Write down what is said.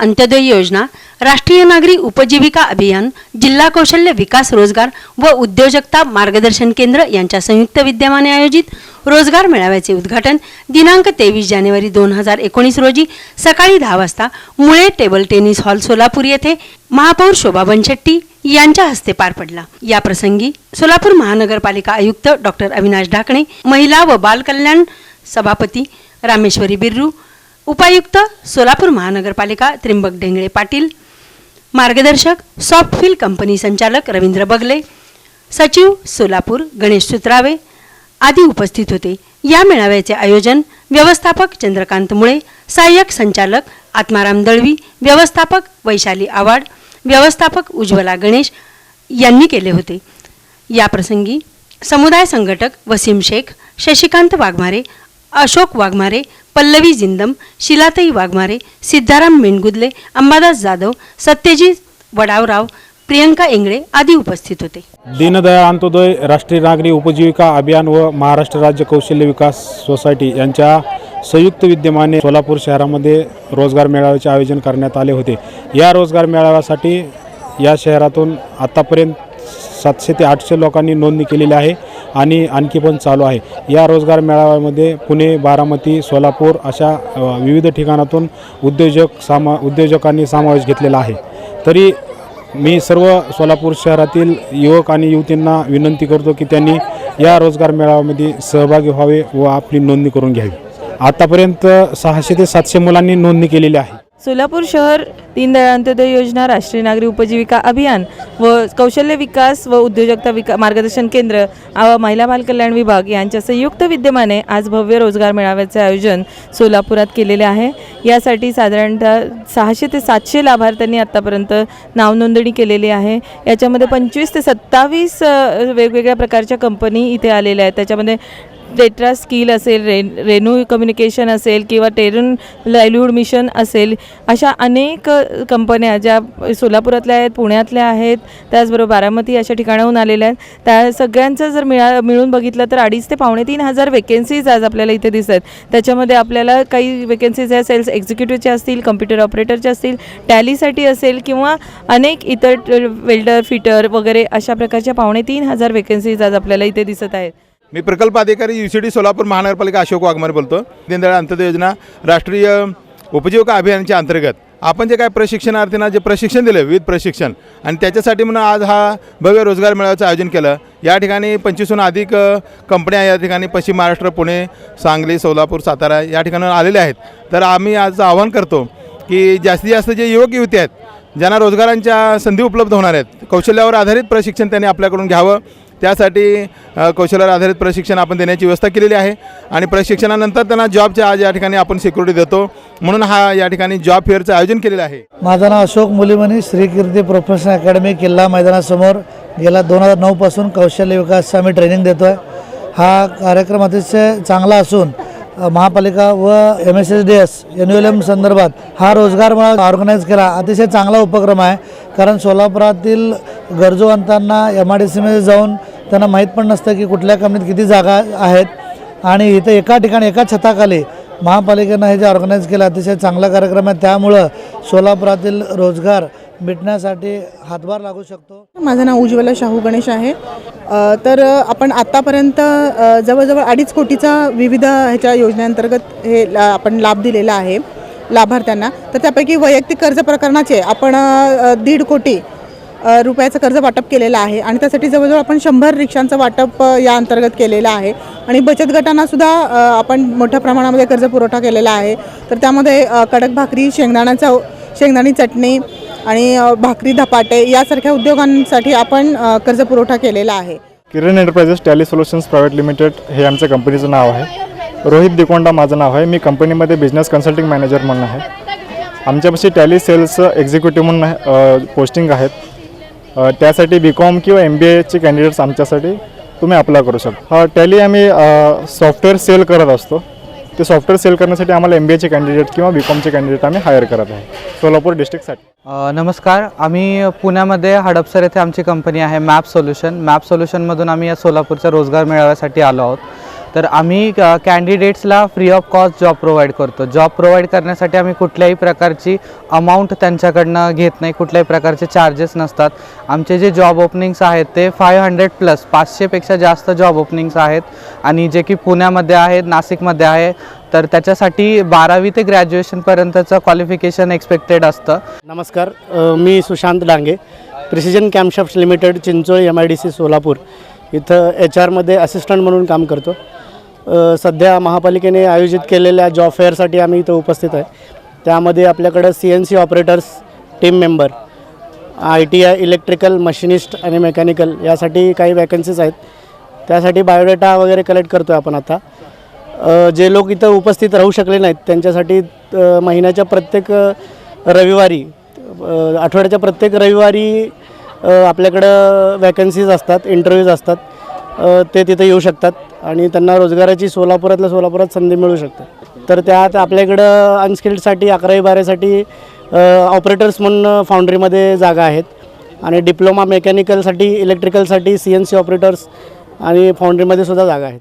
अंत्योदय योजना राष्ट्रीय नागरी उपजीविका अभियान जिल्हा कौशल्य विकास रोजगार व उद्योजकता मार्गदर्शन केंद्र यांच्या संयुक्त विद्यमाने आयोजित रोजगार मेळाव्याचे उद्घाटन दिनांक तेवीस जानेवारी दोन हजार एकोणीस रोजी सकाळी दहा वाजता मुळे टेबल टेनिस हॉल सोलापूर येथे महापौर शोभा बनशेट्टी यांच्या हस्ते पार पडला. या प्रसंगी सोलापूर महानगरपालिका आयुक्त डॉक्टर अविनाश ढाकणे महिला व बाल कल्याण सभापती रामेश्वरी बिर्रू उपायुक्त सोलापूर महानगरपालिका त्रिंबक डेंगळे पाटील मार्गदर्शक सॉफ्टफिल कंपनी संचालक रवींद्र बगले सचिव सोलापूर गणेश सुत्रावे आदी उपस्थित होते. या मेळाव्याचे आयोजन व्यवस्थापक चंद्रकांत मुळे सहाय्यक संचालक आत्माराम दळवी व्यवस्थापक वैशाली आवाड व्यवस्थापक उज्ज्वला गणेश यांनी केले होते. या प्रसंगी समुदाय संघटक वसीम शेख शशिकांत वाघमारे अशोक वाघमारे पल्लवी जिंदम शिलाताई वाघमारे सिद्धाराम मेणगुदले अंबादास जाधव सत्यजित वडावराव प्रियंका इंगळे आदी उपस्थित होते. दीनदयाळ अंत्योदय राष्ट्रीय नागरी उपजीविका अभियान व महाराष्ट्र राज्य कौशल्य विकास सोसायटी यांच्या संयुक्त विद्यमाने सोलापूर शहरामध्ये रोजगार मेळाव्याचे आयोजन करण्यात आले होते. या रोजगार मेळाव्यासाठी या शहरातून आत्तापर्यंत सातशे ते आठशे लोकांनी नोंदणी केलेली आहे. आणि आणखी पण चालू आहे. या रोजगार मेळाव्यामध्ये पुणे बारामती सोलापूर अशा विविध ठिकाणातून उद्योजक सामा उद्योजकांनी समावेश घेतलेला आहे. तरी मी सर्व सोलापूर शहरातील युवक आणि युवतींना विनंती करतो की त्यांनी या रोजगार मेळाव्यामध्ये सहभागी व्हावे व आपली नोंदणी करून घ्यावी. आतापर्यंत सहाशे ते सातशे मुलांनी नोंदणी केलेली आहे. सोलापूर शहर दीनदयाळ अंत्योदय योजना राष्ट्रीय नागरी उपजीविका अभियान व कौशल्य विकास व उद्योजकता विका मार्गदर्शन केंद्र व महिला बालकल्याण विभाग यांच्या संयुक्त विद्यमाने आज भव्य रोजगार मेळाव्याचे आयोजन सोलापुरात केलेले आहे. यासाठी साधारणतः सहाशे ते सातशे लाभार्थ्यांनी आत्तापर्यंत नावनोंदणी केलेली आहे. याच्यामध्ये पंचवीस ते सत्तावीस वेगवेगळ्या प्रकारच्या कंपनी इथे आलेल्या आहेत. त्याच्यामध्ये टेट्रा स्किल असेल रे रेनू कम्युनिकेशन असेल किंवा टेरून लाईव्हूड मिशन असेल अशा अनेक कंपन्या ज्या सोलापुरातल्या आहेत पुण्यातल्या आहेत त्याचबरोबर बारामती अशा ठिकाणाहून आलेल्या आहेत. त्या सगळ्यांचं जर मिळा मिळून बघितलं तर अडीच ते पावणे तीन हजार वेकेन्सीज आज आपल्याला इथे दिसत आहेत. त्याच्यामध्ये आपल्याला काही वेकेन्सीज ह्या सेल्स एक्झिक्युटिव्हच्या असतील कम्प्युटर ऑपरेटरच्या असतील टॅलीसाठी असेल किंवा अनेक इतर वेल्डर फिटर वगैरे अशा प्रकारच्या पावणे तीन हजार वेकेन्सीज आज आपल्याला इथे दिसत आहेत. मी प्रकल्प अधिकारी यू सी डी सोलापूर महानगरपालिका अशोक वाघमारे बोलतो. दीनदयाळ अंत्योदय योजना राष्ट्रीय उपजीविका अभियानाच्या अंतर्गत आपण जे काय प्रशिक्षणार्थींना जे प्रशिक्षण दिलं विविध प्रशिक्षण आणि त्याच्यासाठी म्हणून आज हा भव्य रोजगार मेळाव्याचं आयोजन केलं. या ठिकाणी पंचवीसहून अधिक कंपन्या या ठिकाणी पश्चिम महाराष्ट्र पुणे सांगली सोलापूर सातारा या ठिकाणी आलेल्या आहेत. तर आम्ही आज आवाहन करतो की जास्तीत जास्त जे युवक युवती आहेत ज्यांना रोजगारांच्या संधी उपलब्ध होणार आहेत कौशल्यावर आधारित प्रशिक्षण त्यांनी आपल्याकडून घ्यावं. त्यासाठी कौशल्यावर आधारित प्रशिक्षण आपण देण्याची व्यवस्था केलेली आहे. आणि प्रशिक्षणानंतर त्यांना जॉबच्या आज या ठिकाणी आपण सिक्युरिटी देतो. म्हणून हा या ठिकाणी जॉब फेअरचं आयोजन केलेलं आहे. माझं नाव अशोक मुलीमनी श्रीकीर्ती प्रोफेशनल अकॅडमी किल्ला मैदानासमोर. गेल्या दोन हजार नऊपासून कौशल्य विकासचं आम्ही ट्रेनिंग देतो आहे हा कार्यक्रम अतिशय चांगला असून महापालिका व M S S D S N U L M संदर्भात हा रोजगार मेळावा ऑर्गनाईज केला. अतिशय चांगला उपक्रम आहे. कारण सोलापुरातील गरजूवंतांना एम आय डी सीमध्ये जाऊन त्यांना माहीत पण नसतं की कुठल्या कंपनीत किती जागा आहेत. आणि इथं एका ठिकाणी एका छताखाली महापालिकेनं हे जे ऑर्गनाईज केलं अतिशय चांगला कार्यक्रम आहे. त्यामुळं सोलापुरातील रोजगार मिटण्यासाठी हातभार लागू शकतो. माझं नाव उज्ज्वला शाहू गणेश आहे. तर आपण आत्तापर्यंत जवळजवळ अडीच कोटीचा विविध ह्याच्या योजनेअंतर्गत हे ला- आपण लाभ दिलेला आहे. लाभार्थ्यांना तर त्यापैकी वैयक्तिक कर्ज प्रकरणाचे आपण दीड कोटी रुपयाचं कर्ज वाटप केलेलं आहे आणि त्यासाठी जवळजवळ आपण शंभर रिक्षांचं वाटप या अंतर्गत केलेलं आहे. आणि बचत गटांनासुद्धा आपण मोठ्या प्रमाणामध्ये कर्ज पुरवठा केलेला आहे. तर त्यामध्ये कडक भाकरी शेंगदाण्याचा शेंगदाणी चटणी आणि भाकरी धपाटे यासारख्या उद्योगांसाठी आपण कर्ज पुरवठा केलेला आहे. Kiran enterprises Tally solutions private limited हे आमच्या कंपनीचं नाव आहे. रोहित दिकोंडा माझं नाव आहे. मी कंपनीमध्ये बिझनेस कन्सल्टिंग मॅनेजर म्हणून आहे. आमच्यापाशी टॅली सेल्स एक्झिक्युटिव्ह म्हणून आहे, पोस्टिंग आहेत. त्यासाठी बी कॉम किंवा एम बी एचे कॅन्डिडेट्स आमच्यासाठी तुम्ही अप्लाय करू शकता. टॅली आम्ही सॉफ्टवेअर सेल करत असतो. ते सॉफ्टवेअर सेल करण्यासाठी आम्हाला एम बी एचे कॅन्डिडेट किंवा बी कॉमचे कॅन्डिडेट आम्ही हायर करत आहे. सोलापूर डिस्ट्रिक्टसाठी नमस्कार. आम्ही पुण्यामध्ये हडपसर येथे आमची कंपनी आहे मॅप सोल्युशन मॅप सोल्युशनमधून आम्ही या सोलापूरच्या रोजगार मेळाव्यासाठी आलो आहोत. तर आम्ही कॅन्डिडेट्सला free of cost job provide करतो. जॉब प्रोव्हाइड करण्यासाठी आम्ही कुठल्याही प्रकारची अमाऊंट त्यांच्याकडनं घेत नाही. कुठल्याही प्रकारचे चार्जेस नसतात. आमचे जे जॉब ओपनिंग्स आहेत ते फाय हंड्रेड प्लस पाचशेपेक्षा जास्त जॉब ओपनिंग्स आहेत. आणि जे की पुण्यामध्ये आहेत नाशिकमध्ये आहे तर त्याच्यासाठी बारावी ते ग्रॅज्युएशनपर्यंतचं क्वालिफिकेशन एक्सपेक्टेड असतं. नमस्कार मी Sushant Dange precision camshafts limited Chincholi M I D C Solapur. इथं एच आरमध्ये असिस्टंट म्हणून काम करतो. सध्या महापालिकेने आयोजित केलेल्या जॉब फेअरसाठी आम्ही इथं उपस्थित आहे. त्यामध्ये आपल्याकडं C N C operators team member I T I electrical machinist आणि मेकॅनिकल यासाठी काही वॅकन्सीज आहेत. त्यासाठी बायोडेटा वगैरे कलेक्ट करतो आहे आपण आता. जे लोक इथं उपस्थित राहू शकले नाहीत त्यांच्यासाठी महिन्याच्या प्रत्येक रविवारी आठवड्याच्या प्रत्येक रविवारी आपल्याकडं वॅकन्सीज असतात इंटरव्ह्यूज असतात. ते तिथे येऊ शकतात आणि त्यांना रोजगाराची सोलापुरातल्या सोलापुरात संधी मिळू शकते. तर त्यात आपल्याकडं अनस्किल्डसाठी अकरावी बारावीसाठी ऑपरेटर्स म्हणून फाउंड्रीमध्ये जागा आहेत. आणि डिप्लोमा मेकॅनिकलसाठी इलेक्ट्रिकलसाठी सी एन सी ऑपरेटर्स आणि फाउंड्रीमध्ये सुद्धा जागा आहेत.